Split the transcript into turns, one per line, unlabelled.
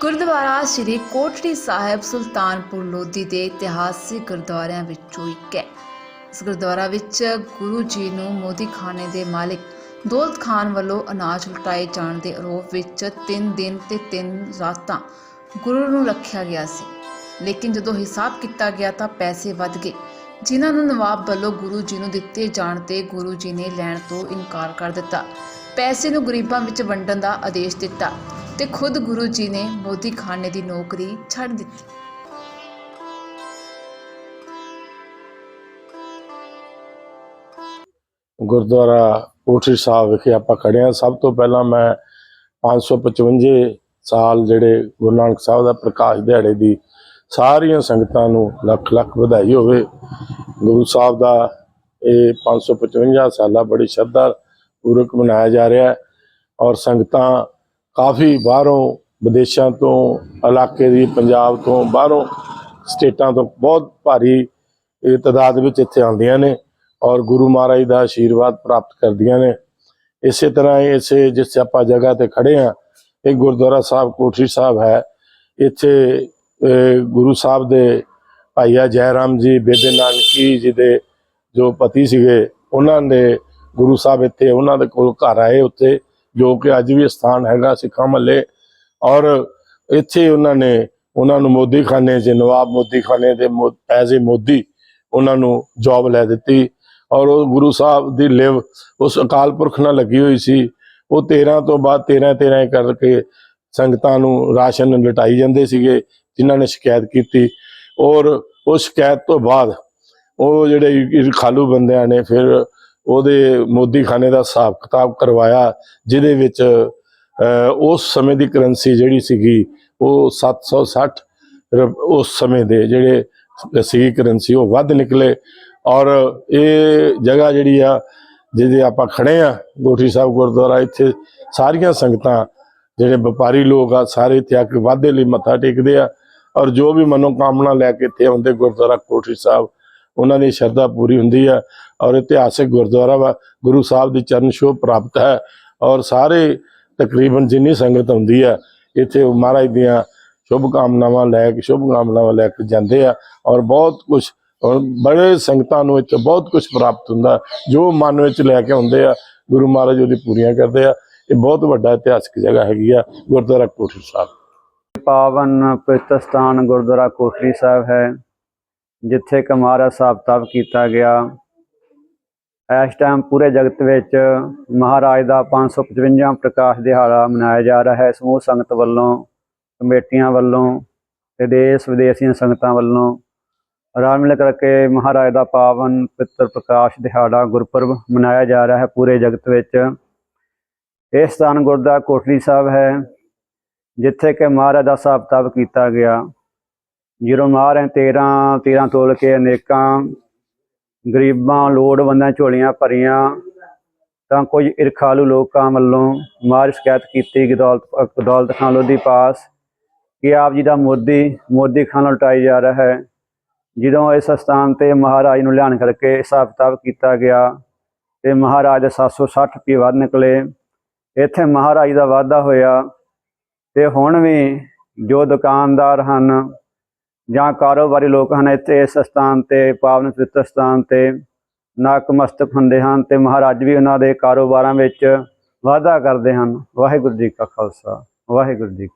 ਗੁਰਦੁਆਰਾ ਸ੍ਰੀ ਕੋਟੜੀ ਸਾਹਿਬ ਸੁਲਤਾਨਪੁਰ ਲੋਧੀ ਦੇ ਇਤਿਹਾਸਿਕ ਗੁਰਦੁਆਰਿਆਂ ਵਿੱਚੋਂ ਇੱਕ ਹੈ। ਇਸ ਗੁਰਦੁਆਰਾ ਵਿੱਚ ਗੁਰੂ ਜੀ ਨੂੰ ਮੋਦੀ ਖਾਨੇ ਦੇ ਮਾਲਿਕ ਦੌਲਤ ਖਾਨ ਵੱਲੋਂ ਅਨਾਜ ਲੁਟਾਏ ਜਾਣ ਦੇ ਆਰੋਪ ਵਿੱਚ 3 ਦਿਨ ਤੇ 3 ਰਾਤਾਂ ਗੁਰੂ ਨੂੰ ਰੱਖਿਆ ਗਿਆ ਸੀ। ਲੇਕਿਨ ਜਦੋਂ ਹਿਸਾਬ ਕੀਤਾ ਗਿਆ ਤਾਂ ਪੈਸੇ ਵੱਧ ਗਏ। ਜਿਨ੍ਹਾਂ ਨੂੰ ਨਵਾਬ ਵੱਲੋਂ ਗੁਰੂ ਜੀ ਨੂੰ ਦਿੱਤੇ ਜਾਣ ਤੇ ਗੁਰੂ ਜੀ ਨੇ ਲੈਣ ਤੋਂ ਇਨਕਾਰ ਕਰ ਦਿੱਤਾ। ਪੈਸੇ ਨੂੰ ਗਰੀਬਾਂ ਵਿੱਚ ਵੰਡਣ ਦਾ ਆਦੇਸ਼ ਦਿੱਤਾ। ਤੇ ਖੁਦ ਗੁਰੂ ਜੀ ਨੇ ਮੋਦੀ ਖਾਨੇ ਦੀ ਨੌਕਰੀ ਛੱਡ ਦਿੱਤੀ।
ਗੁਰਦੁਆਰਾ ਕੋਠੀ ਸਾਹਿਬ ਵਿਖੇ ਆਪਾਂ ਖੜੇ ਹਾਂ। ਸਭ ਤੋਂ ਪਹਿਲਾਂ ਮੈਂ 555 ਸਾਲ ਜਿਹੜੇ ਗੁਰੂ ਨਾਨਕ ਸਾਹਿਬ ਦਾ ਪ੍ਰਕਾਸ਼ ਦਿਹਾੜੇ ਦੀ ਸਾਰੀਆਂ ਸੰਗਤਾਂ ਨੂੰ ਲੱਖ ਲੱਖ ਵਧਾਈ ਹੋਵੇ। ਗੁਰੂ ਸਾਹਿਬ ਦਾ ਇਹ 555 ਸਾਲਾ ਬੜੀ ਸ਼ਰਧਾ ਪੂਰਕ ਮਨਾਇਆ ਜਾ ਰਿਹਾ ਹੈ ਔਰ ਸੰਗਤਾਂ ਕਾਫੀ ਬਾਹਰੋਂ, ਵਿਦੇਸ਼ਾਂ ਤੋਂ, ਇਲਾਕੇ ਦੀ ਪੰਜਾਬ ਤੋਂ, ਬਾਹਰੋਂ ਸਟੇਟਾਂ ਤੋਂ ਬਹੁਤ ਭਾਰੀ ਇਹ ਤਾਦਾਦ ਵਿੱਚ ਇੱਥੇ ਆਉਂਦੀਆਂ ਨੇ ਔਰ ਗੁਰੂ ਮਹਾਰਾਜ ਦਾ ਆਸ਼ੀਰਵਾਦ ਪ੍ਰਾਪਤ ਕਰਦੀਆਂ ਨੇ। ਇਸੇ ਤਰ੍ਹਾਂ ਇਸੇ ਜਿਸ ਆਪਾਂ ਜਗ੍ਹਾ ਤੇ ਖੜੇ ਆ ਇਹ ਗੁਰਦੁਆਰਾ ਸਾਹਿਬ, ਕੋਠੀ ਸਾਹਿਬ ਹੈ। ਇੱਥੇ ਗੁਰੂ ਸਾਹਿਬ ਦੇ ਭਾਈਆ ਜੈ ਰਾਮ ਜੀ, ਬੇਬੇ ਨਾਨਕੀ ਜੀ ਦੇ ਜੋ ਪਤੀ ਸੀਗੇ, ਉਹਨਾਂ ਦੇ ਗੁਰੂ ਸਾਹਿਬ ਇੱਥੇ, ਉਹਨਾਂ ਦੇ ਕੋਲ ਘਰ ਆਏ ਉੱਥੇ। ਜੋ ਕਿ ਅੱਜ ਵੀ ਸਥਾਨ ਹੈਗਾ ਸਿੱਖਾਂ ਮੱਲੇ ਔਰ ਇੱਥੇ ਉਹਨਾਂ ਨੇ, ਉਹਨਾਂ ਨੂੰ ਮੋਦੀ ਖਾਨੇ 'ਚ ਨਵਾਬ ਮੋਦੀ ਖਾਨੇ ਦੇ ਐਜ਼ ਏ ਮੋਦੀ, ਉਹਨਾਂ ਨੂੰ ਜੌਬ ਲੈ ਦਿੱਤੀ। ਔਰ ਉਹ ਗੁਰੂ ਸਾਹਿਬ ਦੀ ਲਿਵ, ਉਸ ਅਕਾਲ ਪੁਰਖ ਨਾਲ ਲੱਗੀ ਹੋਈ ਸੀ। ਉਹ 13 ਤੋਂ ਬਾਅਦ 13 13 ਕਰਕੇ ਸੰਗਤਾਂ ਨੂੰ ਰਾਸ਼ਨ ਲਟਾਈ ਜਾਂਦੇ ਸੀਗੇ, ਜਿਨ੍ਹਾਂ ਨੇ ਸ਼ਿਕਾਇਤ ਕੀਤੀ। ਔਰ ਉਸ ਸ਼ਿਕਾਇਤ ਤੋਂ ਬਾਅਦ ਉਹ ਜਿਹੜੇ ਖਾਲੂ ਬੰਦਿਆਂ ਨੇ ਫਿਰ ਉਹਦੇ ਮੋਦੀ ਖਾਨੇ ਦਾ ਹਿਸਾਬ ਕਿਤਾਬ ਕਰਵਾਇਆ, ਜਿਹਦੇ ਵਿੱਚ ਉਸ ਸਮੇਂ ਦੀ ਕਰੰਸੀ ਜਿਹੜੀ ਸੀਗੀ, ਉਹ 760 ਰੁਪ- ਉਸ ਸਮੇਂ ਦੇ ਜਿਹੜੇ ਸੀਗੀ ਕਰੰਸੀ, ਉਹ ਵੱਧ ਨਿਕਲੇ। ਔਰ ਇਹ ਜਗ੍ਹਾ ਜਿਹੜੀ ਆ, ਜਿਹਦੇ ਆਪਾਂ ਖੜੇ ਆ, ਗੋਠੀ ਸਾਹਿਬ ਗੁਰਦੁਆਰਾ, ਇੱਥੇ ਸਾਰੀਆਂ ਸੰਗਤਾਂ, ਜਿਹੜੇ ਵਪਾਰੀ ਲੋਕ ਆ, ਸਾਰੇ ਇੱਥੇ ਆ ਕੇ ਵਾਧੇ ਲਈ ਮੱਥਾ ਟੇਕਦੇ ਆ। ਔਰ ਜੋ ਵੀ ਮਨੋਕਾਮਨਾ ਲੈ ਕੇ ਇੱਥੇ ਆਉਂਦੇ ਗੁਰਦੁਆਰਾ ਕੋਠੀ ਸਾਹਿਬ ਉਹਨਾਂ ਦੀ ਸ਼ਰਧਾ ਪੂਰੀ ਹੁੰਦੀ ਹੈ ਔਰ ਇਤਿਹਾਸਿਕ ਗੁਰਦੁਆਰਾ ਵਾ, ਗੁਰੂ ਸਾਹਿਬ ਦੀ ਚਰਨ ਛੋਹ ਪ੍ਰਾਪਤ ਹੈ ਔਰ ਸਾਰੇ ਤਕਰੀਬਨ ਜਿੰਨੀ ਸੰਗਤ ਹੁੰਦੀ ਹੈ, ਇੱਥੇ ਉਹ ਮਹਾਰਾਜ ਦੀਆਂ ਸ਼ੁਭ ਕਾਮਨਾਵਾਂ ਲੈ ਕੇ, ਸ਼ੁਭ ਕਾਮਨਾਵਾਂ ਲੈ ਕੇ ਜਾਂਦੇ ਆ ਔਰ ਬਹੁਤ ਕੁਝ ਔਰ ਬੜੇ ਸੰਗਤਾਂ ਨੂੰ ਇੱਥੇ ਬਹੁਤ ਕੁਝ ਪ੍ਰਾਪਤ ਹੁੰਦਾ, ਜੋ ਮਨ ਵਿੱਚ ਲੈ ਕੇ ਆਉਂਦੇ ਆ, ਗੁਰੂ ਮਹਾਰਾਜ ਉਹਦੀ ਪੂਰੀਆਂ ਕਰਦੇ ਆ, ਇਹ ਬਹੁਤ ਵੱਡਾ ਇਤਿਹਾਸਕ ਜਗ੍ਹਾ ਹੈਗੀ ਆ, ਗੁਰਦੁਆਰਾ ਕੋਠੀ ਸਾਹਿਬ।
ਪਾਵਨ ਪਵਿੱਤਰ ਸਥਾਨ ਗੁਰਦੁਆਰਾ ਕੋਟਲੀ ਸਾਹਿਬ ਹੈ। ਜਿੱਥੇ ਕਿ ਮਹਾਰਾਜ ਸਾਹਿਬ ਤਪ ਕੀਤਾ ਗਿਆ। ਇਸ ਟਾਈਮ ਪੂਰੇ ਜਗਤ ਵਿੱਚ ਮਹਾਰਾਜ ਦਾ 555 ਪ੍ਰਕਾਸ਼ ਦਿਹਾੜਾ ਮਨਾਇਆ ਜਾ ਰਿਹਾ ਹੈ। ਸਮੂਹ ਸੰਗਤ ਵੱਲੋਂ, ਕਮੇਟੀਆਂ ਵੱਲੋਂ ਤੇ ਦੇਸ਼ ਵਿਦੇਸ਼ ਦੀਆਂ ਸੰਗਤਾਂ ਵੱਲੋਂ ਰਾਮ ਮਿਲ ਕਰਕੇ ਮਹਾਰਾਜ ਦਾ ਪਾਵਨ ਪਵਿੱਤਰ ਪ੍ਰਕਾਸ਼ ਦਿਹਾੜਾ ਗੁਰਪੁਰਬ ਮਨਾਇਆ ਜਾ ਰਿਹਾ ਹੈ ਪੂਰੇ ਜਗਤ ਵਿੱਚ। ਇਹ ਸਥਾਨ ਗੁਰਦੁਆਰਾ ਕੋਟਲੀ ਸਾਹਿਬ ਹੈ, ਜਿੱਥੇ ਕਿ ਮਹਾਰਾਜ ਦਾ ਹਿਸਾਬ ਕਿਤਾਬ ਕੀਤਾ ਗਿਆ। ਜਦੋਂ ਮਹਾਰਾਜ 13 13 ਤੋਲ ਕੇ ਅਨੇਕਾਂ ਗਰੀਬਾਂ, ਲੋੜਵੰਦਾਂ, ਝੋਲੀਆਂ ਭਰੀਆਂ, ਤਾਂ ਕੁਝ ਇਰਖਾਲੂ ਲੋਕਾਂ ਵੱਲੋਂ ਮਾਰ ਸ਼ਿਕਾਇਤ ਕੀਤੀ ਗਦੌਲਤ ਗਦੌਲਤ ਖਾਨ ਲੋਧੀ ਪਾਸ, ਕਿ ਆਪ ਜੀ ਦਾ ਮੋਦੀ ਮੋਦੀ ਖਾਨ ਲੁਟਾਈ ਜਾ ਰਿਹਾ ਹੈ। ਜਦੋਂ ਇਸ ਸਥਾਨ ਤੇ ਮਹਾਰਾਜ ਨੂੰ ਲਿਆਣ ਕਰਕੇ ਹਿਸਾਬ ਕਿਤਾਬ ਕੀਤਾ ਗਿਆ ਤੇ ਮਹਾਰਾਜ ਦੇ 760 ਰੁਪਏ ਵੱਧ ਨਿਕਲੇ, ਇੱਥੇ ਮਹਾਰਾਜ ਦਾ ਵਾਅਦਾ ਹੋਇਆ ਤੇ ਹੁਣ ਵੀ ਜੋ ਦੁਕਾਨਦਾਰ ਹਨ ਜਾਂ ਕਾਰੋਬਾਰੀ ਲੋਕ ਹਨ, ਇੱਥੇ ਇਸ ਸਥਾਨ ਤੇ, ਪਾਵਨ ਪਵਿੱਤਰ ਸਥਾਨ ਤੇ ਨਕਮਸਤਕ ਹੁੰਦੇ ਹਨ ਤੇ ਮਹਾਰਾਜ ਵੀ ਉਹਨਾਂ ਦੇ ਕਾਰੋਬਾਰਾਂ ਵਿੱਚ ਵਾਧਾ ਕਰਦੇ ਹਨ। ਵਾਹਿਗੁਰੂ ਜੀ ਕਾ ਖਾਲਸਾ, ਵਾਹਿਗੁਰੂ ਜੀ